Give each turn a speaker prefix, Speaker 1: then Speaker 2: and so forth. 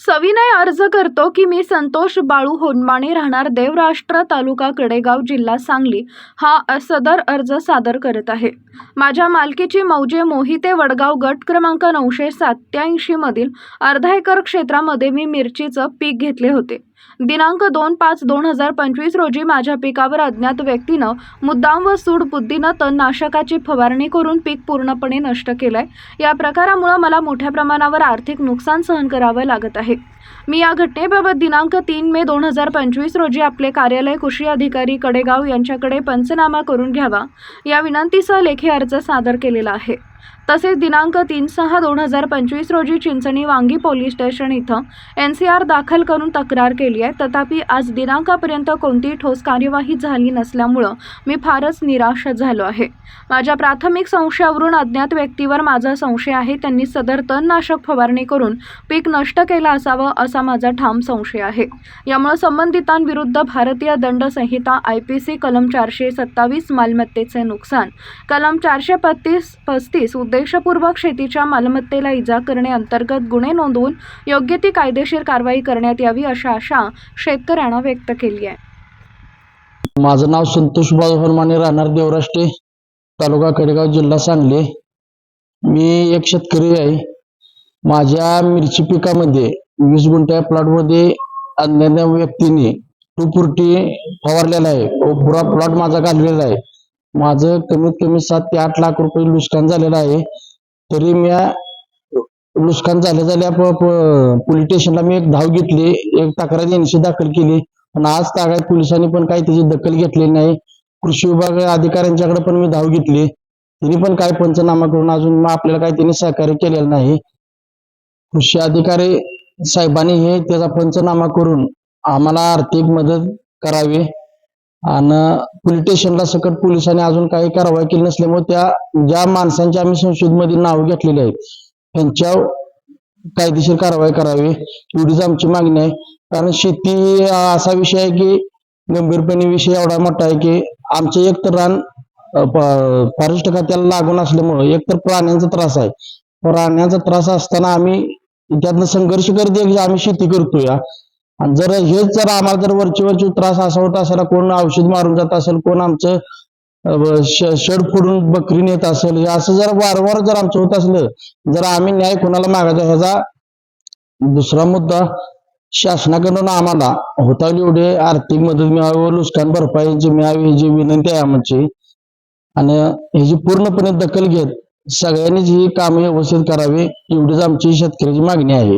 Speaker 1: सविनय अर्ज करतो की मी संतोष बाळू होनमाणे राहणार देवराष्ट्र तालुका कडेगाव जिल्हा सांगली. हा सदर अर्ज सादर करत आहे. माझ्या मालकीची मौजे मोहिते वडगाव गट क्रमांक नऊशे सत्याऐंशीमधील अर्धा एकर क्षेत्रामध्ये मी मिरचीचं पीक घेतले होते. दिनांक दोन पाच दोन हजार पंचवीस रोजी माझ्या पिकावर अज्ञात व्यक्तीनं मुद्दाम व सूड बुद्धीनं तणनाशकाची फवारणी करून पीक पूर्णपणे नष्ट केलंय. या प्रकारामुळे मला मोठ्या प्रमाणावर आर्थिक नुकसान सहन करावं लागत आहे. मी या घटनेबाबत दिनांक तीन मे दोन हजार पंचवीस रोजी आपले कार्यालय कृषी अधिकारी कडेगाव यांच्याकडे पंचनामा करून घ्यावा या विनंतीसह लेखी अर्ज सादर केलेला आहे. तसेच दिनांक तीन सहा दोन हजार पंचवीस रोजी चिंचणी वांगी पोलीस स्टेशन इथं एन सी आर दाखल करून तक्रार केली आहे. तथापि आज दिनांकापर्यंत कोणतीही ठोस कार्यवाही झाली नसल्यामुळं मी फारच निराश झालो आहे. माझ्या प्राथमिक संशयावरून अज्ञात व्यक्तीवर माझा संशय आहे. त्यांनी सदर तणनाशक फवारणी करून पीक नष्ट केलं असावं असा माझा ठाम संशय आहे. यामुळे संबंधितांविरुद्ध भारतीय दंड संहिता आय पी सी कलम चारशे सत्तावीस मालमत्तेचे नुकसान कलम चारशे पस्तीस पस्तीस उद्देशपूर्वक शेतीच्या मालमत्तेला इजा करणे अंतर्गत गुन्हे नोंदवून योग्य ती कायदेशीर कारवाई करण्यात यावी अशा आशा शेतकऱ्यांना व्यक्त केली आहे.
Speaker 2: माझं नाव संतोष बाळू राहणार देवराष्ट्रे तालुका कडेगाव जिल्हा सांगली. मी एक शेतकरी आहे. माझ्या मिरची पिकामध्ये वीस गुंठ्या प्लॉटमध्ये अज्ञात व्यक्तीने टू पुरटी फवारलेला आहे. व पुरा प्लॉट माझा घाललेला आहे. माझं कमीत कमी सात ते आठ लाख रुपये नुकसान झालेलं आहे. तरी मी नुकसान झाल्या झाल्या पोलीस स्टेशनला मी एक धाव घेतली एक तक्रार यांची दाखल केली. पण आज काय पोलिसांनी पण काही त्याची दखल घेतली नाही. कृषी विभाग अधिकाऱ्यांच्याकडे पण मी धाव घेतली. त्यांनी पण काय पंचनामा करून अजून मग आपल्याला काही त्यांनी सहकार्य केलेलं नाही. कृषी अधिकारी साहेबांनी हे त्याचा पंचनामा करून आम्हाला आर्थिक मदत करावी. आणि पोलीस स्टेशनला सकट पोलिसांनी अजून काही कारवाई केली नसल्यामुळे त्या ज्या माणसांची आम्ही संसदेमध्ये नाव घेतलेली आहेत त्यांच्या कायदेशीर कारवाई करावी एवढीच आमची मागणी आहे. कारण शेती असा विषय आहे की गंभीरपणे विषय एवढा मोठा आहे की आमचे एक तर रान फॉरेस्ट खात्याला लागून असल्यामुळं एक तर प्राण्यांचा त्रास आहे. प्राण्यांचा त्रास असताना आम्ही त्यातनं संघर्ष करते आम्ही शेती करतोय या आणि जर हेच जर आम्हाला जर वरची वरची त्रास असा होत असेल कोण औषध मारून जात असेल कोण आमचं शड शेड फोडून बकरी नेत असेल हे असं जर वारंवार जर आमचं होत असलं जर आम्ही न्याय कोणाला मागायचा ह्याचा दुसरा मुद्दा शासनाकडून आम्हाला होता एवढे आर्थिक मदत मिळावी व नुकसान भरपाईची मिळावी ही जी विनंती आहे आमची आणि ह्याची पूर्णपणे दखल घेत सगळ्यांनीच ही कामे व्यवस्थित करावी एवढीच आमची शेतकऱ्याची मागणी आहे.